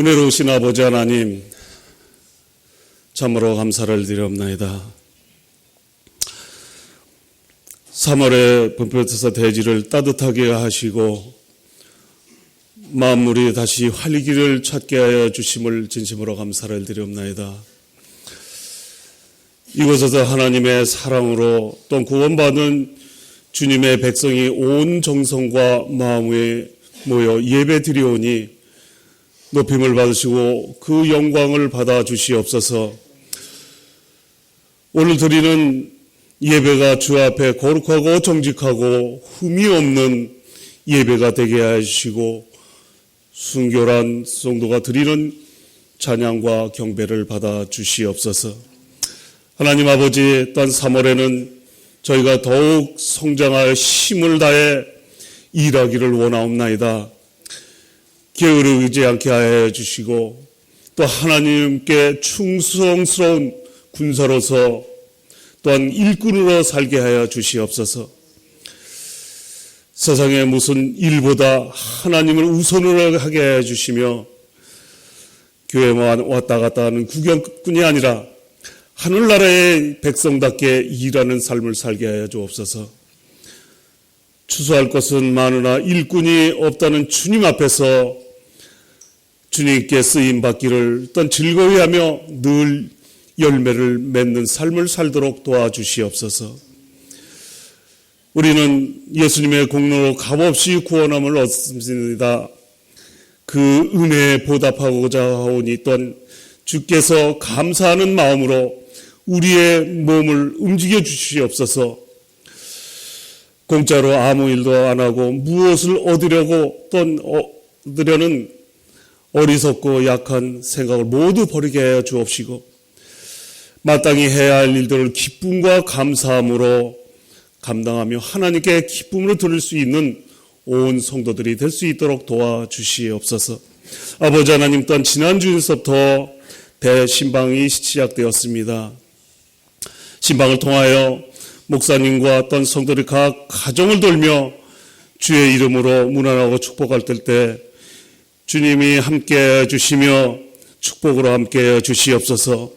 은혜로우신 아버지 하나님, 참으로 감사를 드리옵나이다. 3월에 분표에서 대지를 따뜻하게 하시고 마음물이 다시 활기를 찾게 하여 주심을 진심으로 감사를 드리옵나이다. 이곳에서 하나님의 사랑으로 또 구원받은 주님의 백성이 온 정성과 마음에 모여 예배 드리오니 높임을 받으시고 그 영광을 받아 주시옵소서. 오늘 드리는 예배가 주 앞에 거룩하고 정직하고 흠이 없는 예배가 되게 하시고 순결한 성도가 드리는 찬양과 경배를 받아 주시옵소서. 하나님 아버지 또한 3월에는 저희가 더욱 성장할 힘을 다해 일하기를 원하옵나이다. 게으르지 않게 하여 주시고 또 하나님께 충성스러운 군사로서 또한 일꾼으로 살게 하여 주시옵소서. 세상의 무슨 일보다 하나님을 우선으로 하게 해 주시며 교회만 왔다 갔다 하는 구경꾼이 아니라 하늘나라의 백성답게 일하는 삶을 살게 하여 주옵소서. 추수할 것은 많으나 일꾼이 없다는 주님 앞에서 주님께 쓰임 받기를 어떤 즐거워하며 늘 열매를 맺는 삶을 살도록 도와주시옵소서. 우리는 예수님의 공로로 값없이 구원함을 얻습니다. 그 은혜에 보답하고자 하오니 또한 주께서 감사하는 마음으로 우리의 몸을 움직여 주시옵소서. 공짜로 아무 일도 안 하고 무엇을 얻으려고 또는 얻으려는 어리석고 약한 생각을 모두 버리게 하여 주옵시고 마땅히 해야 할 일들을 기쁨과 감사함으로 감당하며 하나님께 기쁨으로 드릴 수 있는 온 성도들이 될 수 있도록 도와주시옵소서. 아버지 하나님 또한 지난주에서부터 대신방이 시작되었습니다. 신방을 통하여 목사님과 어떤 성도들이 각 가정을 돌며 주의 이름으로 문안하고 축복할 때 주님이 함께 해 주시며 축복으로 함께 해 주시옵소서.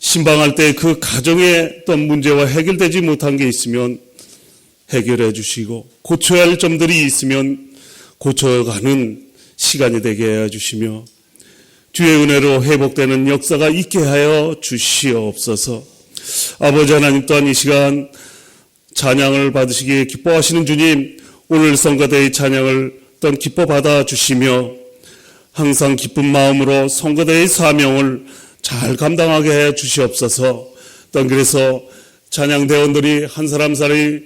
신방할 때 그 가정에 어떤 문제와 해결되지 못한 게 있으면 해결해 주시고 고쳐야 할 점들이 있으면 고쳐가는 시간이 되게 해 주시며 주의 은혜로 회복되는 역사가 있게 하여 주시옵소서. 아버지 하나님 또한 이 시간 찬양을 받으시기에 기뻐하시는 주님 오늘 성가대의 찬양을 또한 기뻐 받아 주시며 항상 기쁜 마음으로 성가대의 사명을 잘 감당하게 해 주시옵소서. 또한 그래서 찬양대원들이 한 사람 사람이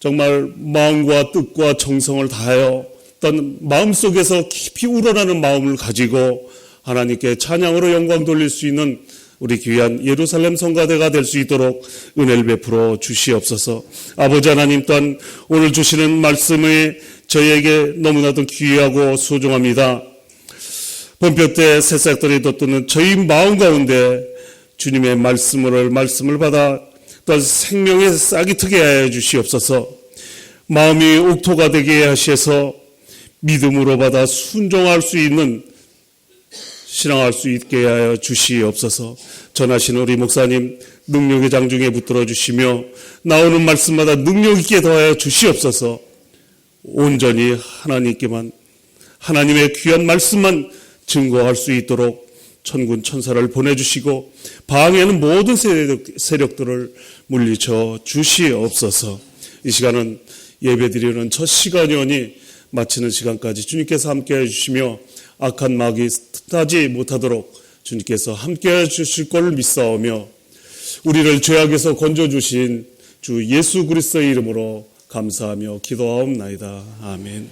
정말 마음과 뜻과 정성을 다하여 어떤 마음속에서 깊이 우러나는 마음을 가지고 하나님께 찬양으로 영광 돌릴 수 있는 우리 귀한 예루살렘 성가대가 될 수 있도록 은혜를 베풀어 주시옵소서. 아버지 하나님 또한 오늘 주시는 말씀이 저희에게 너무나도 귀하고 소중합니다. 본표 때 새싹들이 돋드는 저희 마음 가운데 주님의 말씀을 말씀을 받아 또 생명의 싹이 트게 하여 주시옵소서. 마음이 옥토가 되게 하셔서 믿음으로 받아 순종할 수 있는 신앙할 수 있게 하여 주시옵소서. 전하신 우리 목사님 능력의 장중에 붙들어 주시며 나오는 말씀마다 능력 있게 더하여 주시옵소서. 온전히 하나님께만 하나님의 귀한 말씀만 증거할 수 있도록 천군 천사를 보내주시고 방해하는 모든 세력, 들을 물리쳐 주시옵소서. 이 시간은 예배드리는 첫 시간이 오니 마치는 시간까지 주님께서 함께해 주시며 악한 마귀 타지 못하도록 주님께서 함께해 주실 걸 믿사오며 우리를 죄악에서 건져 주신 주 예수 그리스도의 이름으로 감사하며 기도하옵나이다. 아멘.